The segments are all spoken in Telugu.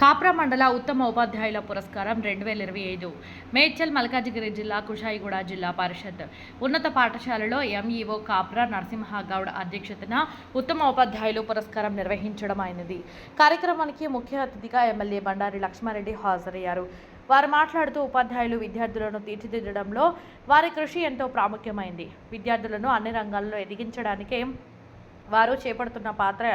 కాప్రా మండల ఉత్తమ ఉపాధ్యాయుల పురస్కారం రెండు వేల ఇరవై ఐదు మేడ్చల్ మల్కాజిగిరి జిల్లా కుషాయిగూడ జిల్లా పరిషత్. ఉన్నత పాఠశాలలో ఎంఈఓ కాప్రా నరసింహగౌడ్ అధ్యక్షతన ఉత్తమ ఉపాధ్యాయులు పురస్కారం నిర్వహించడం అయినది. కార్యక్రమానికి ముఖ్య అతిథిగా ఎమ్మెల్యే బండారి లక్ష్మారెడ్డి హాజరయ్యారు. వారు మాట్లాడుతూ ఉపాధ్యాయులు విద్యార్థులను తీర్చిదిద్దడంలో వారి కృషి ఎంతో ప్రాముఖ్యమైంది. విద్యార్థులను అన్ని రంగాల్లో ఎదిగించడానికే వారు చేపడుతున్న పాత్ర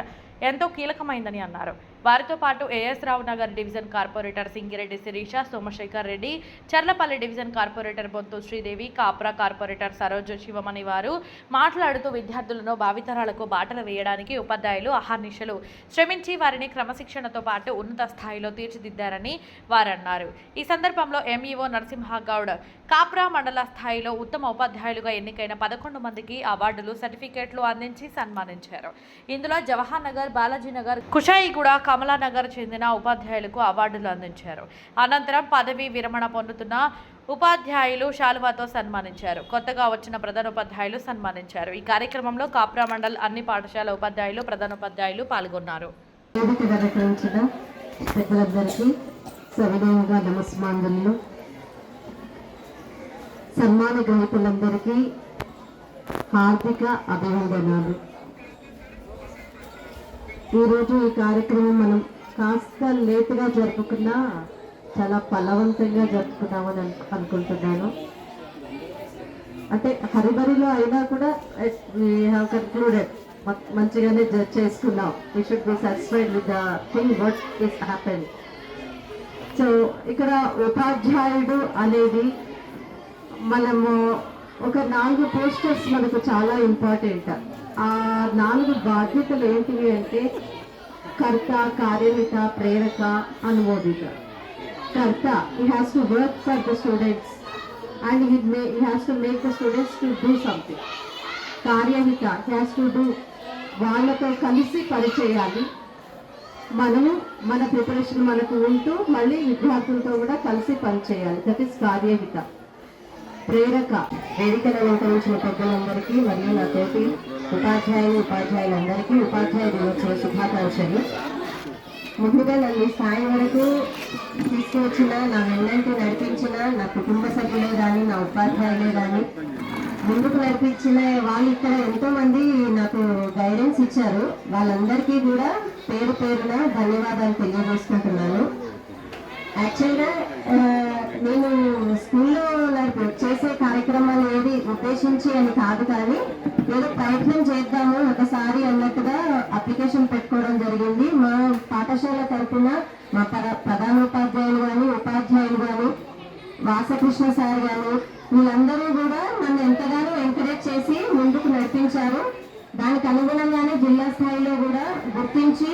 ఎంతో కీలకమైందని అన్నారు. వారితో పాటు AS Rao Nagar division corporator Singireddy Sirisha Somasekhar Reddy Cherlapalli division corporator Bonthu Sridevi Kapra corporator Saroja Sivamani వారు మాట్లాడుతూ విద్యార్థులను భావితరాలకు బాటలు వేయడానికి ఉపాధ్యాయులు అహర్నిశలు శ్రమించి వారిని క్రమశిక్షణతో పాటు ఉన్నత స్థాయిలో తీర్చిదిద్దారని వారన్నారు. ఈ సందర్భంలో ఎంఈఓ నరసింహగౌడ్ కాప్రా మండల స్థాయిలో ఉత్తమ ఉపాధ్యాయులుగా ఎన్నికైన పదకొండు మందికి అవార్డులు సర్టిఫికేట్లు అందించి సన్మానించారు. ఇందులో జవహర్ నగర్ బాలాజీ నగర్ కుషాయిగూడ కమలానగర్ చెందిన ఉపాధ్యాయులకు అవార్డులు అందించారు. అనంతరం పదవి విరమణ పొందుతున్న ఉపాధ్యాయులు శాలువాతో సన్మానించారు. కొత్తగా వచ్చిన ప్రధానోపాధ్యాయులు సన్మానించారు. ఈ కార్యక్రమంలో కాప్రా మండల్ అన్ని పాఠశాల ఉపాధ్యాయులు ప్రధానోపాధ్యాయులు పాల్గొన్నారు. సన్మాన గ్రహీతులందరికీ హార్దిక అభినందనాలు. ఈరోజు ఈ కార్యక్రమం మనం కాస్త లేటుగా జరుపుకున్నా చాలా ఫలవంతంగా జరుపుకున్నామని అనుకుంటున్నాను. అంటే హరిబరిలో అయినా కూడా వీ హ్యావ్ కన్క్లూడెడ్ మంచిగానే జడ్జ్ చేసుకున్నాం. We should be satisfied with the thing what is happen so ఇక్కడ ఉపాధ్యాయుడు అనేది మనము ఒక నాలుగు పోస్టర్స్ మనకు చాలా ఇంపార్టెంట్ ఆ నాలుగు బాధ్యతలు ఏంటివి అంటే కర్త కార్యమిత ప్రేరక అనుమోదిత. కర్త ఈ has to work for the students and he, may he has to make the students to do something కార్యహిత has to do వాళ్ళతో కలిసి పనిచేయాలి మనము మన ప్రిపరేషన్ మనకు ఉంటూ మళ్ళీ విద్యార్థులతో కూడా కలిసి పనిచేయాలి దట్ ఈస్ కార్యహిత ప్రేరక. వేదికను అలంకరించిన పెద్దలందరికీ మరియు నా తోటి ఉపాధ్యాయులు ఉపాధ్యాయులందరికీ ఉపాధ్యాయ దినోత్సవ శుభాకాంక్షలు. ముందుగా నన్ను స్థాయి వరకు తీసుకువచ్చిన నా వెన్నంటి నడిపించిన నా కుటుంబ సభ్యులే కానీ నా ఉపాధ్యాయులే కానీ ముందుకు నడిపించిన వాళ్ళు ఇక్కడ ఎంతోమంది నాకు గైడెన్స్ ఇచ్చారు. వాళ్ళందరికీ కూడా పేరు పేరున ధన్యవాదాలు తెలియజేసుకుంటున్నాను. యాక్చువల్గా నేను స్కూల్లో నాకు చేసే కార్యక్రమాలు ఏది ఉద్దేశించి అని కాదు కానీ ఏదో ప్రయత్నం చేద్దాము ఒకసారి అన్నట్టుగా అప్లికేషన్ పెట్టుకోవడం జరిగింది. మా పాఠశాల తరఫున మా పద ప్రధానోపాధ్యాయులు కానీ ఉపాధ్యాయులు కానీ వాసకృష్ణ సార్ కానీ వీళ్ళందరూ కూడా నన్ను ఎంతగానో ఎంకరేజ్ చేసి ముందుకు నడిపించారు. దానికి అనుగుణంగానే జిల్లా స్థాయిలో కూడా గుర్తించి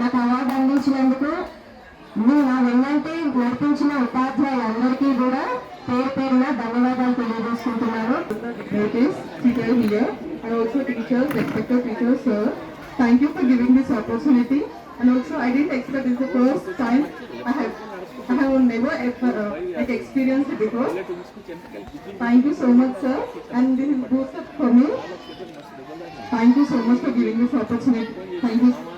నాకు అవార్డు అందించినందుకు నేను నా వెన్నంటే నడిపించిన ఉపాధ్యాయులందరికీ కూడా పేరు పేరున ధన్యవాదాలు తెలియజేసుకుంటున్నాను. Notice teacher here and also teachers, respected teachers, sir. Thank you for giving this opportunity. And also, I didn't expect it's the first time I have, I have never ever uh, like experienced it before. Thank you so much, sir. And this is up for me. Thank you so much for giving this opportunity. Thank you.